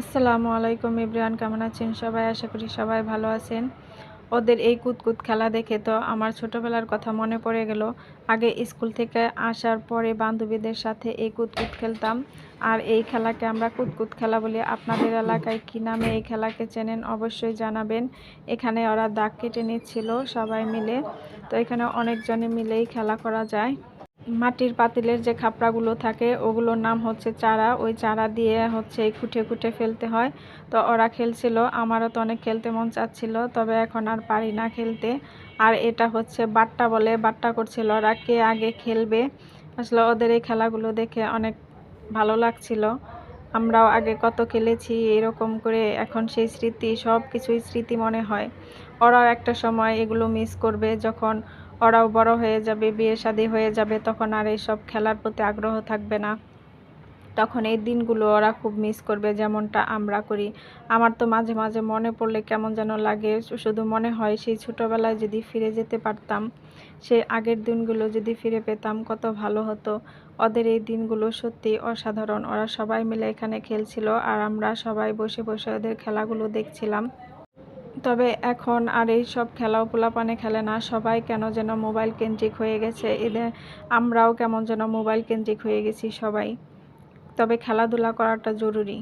আসসালামু আলাইকুম ইব্রিয়ান কেমন আছেন সবাই? আশা করি সবাই ভালো আছেন। ওদের এই কুতকুত খেলা দেখে তো আমার ছোটবেলার কথা মনে পড়ে গেল। আগে স্কুল থেকে আসার পরে বান্ধবীদের সাথে এই কুতকুত খেলতাম। আর এই খেলাকে আমরা কুতকুত খেলা বলি। আপনাদের এলাকায় কী নামে এই খেলাকে চেনেন অবশ্যই জানাবেন। এখানে ওরা দাগ কেটে নিচ্ছিল সবাই মিলে। তো এখানে অনেকজনে মিলেই খেলা করা যায়। মাটির পাতিলের যে খাপড়াগুলো থাকে, ওগুলোর নাম হচ্ছে চারা। ওই চারা দিয়ে হচ্ছে এই খুঁটে খুঁটে ফেলতে হয়। তো ওরা খেলছিল, আমারও তো অনেক খেলতে মন চাচ্ছিল, তবে এখন আর পারি না খেলতে। আর এটা হচ্ছে বাট্টা বলে, বাট্টা করছিল ওরা, কে আগে খেলবে। আসলে ওদের এই খেলাগুলো দেখে অনেক ভালো লাগছিল। আমরাও আগে কত খেলেছি, এরকম করে এখন সেই স্মৃতি সব কিছুই স্মৃতি মনে হয়। ওরাও একটা সময় এগুলো মিস করবে, যখন ওরাও বড় হয়ে যাবে, বিয়ে শাদী হয়ে যাবে, তখন আর এইসব খেলার প্রতি আগ্রহ থাকবে না। তখন এই দিনগুলো ওরা খুব মিস করবে, যেমনটা আমরা করি। আমার তো মাঝে মাঝে মনে পড়লে কেমন যেন লাগে শুধু মনে হয় সেই ছোটোবেলায় যদি ফিরে যেতে পারতাম সেই আগের দিনগুলো যদি ফিরে পেতাম, কত ভালো হতো। ওদের এই দিনগুলো সত্যি অসাধারণ। ওরা সবাই মিলে এখানে খেলছিল আর আমরা সবাই বসে বসে ওদের খেলাগুলো দেখছিলাম। তবে এখন আর এই সব খেলাও পোলাপানে খেলে না, সবাই কেন যেন মোবাইল কেন্দ্রিক হয়ে গেছে। এদের, আমরাও কেমন যেন মোবাইল কেন্দ্রিক হয়ে গেছি সবাই। তবে খেলাধুলা করাটা জরুরি।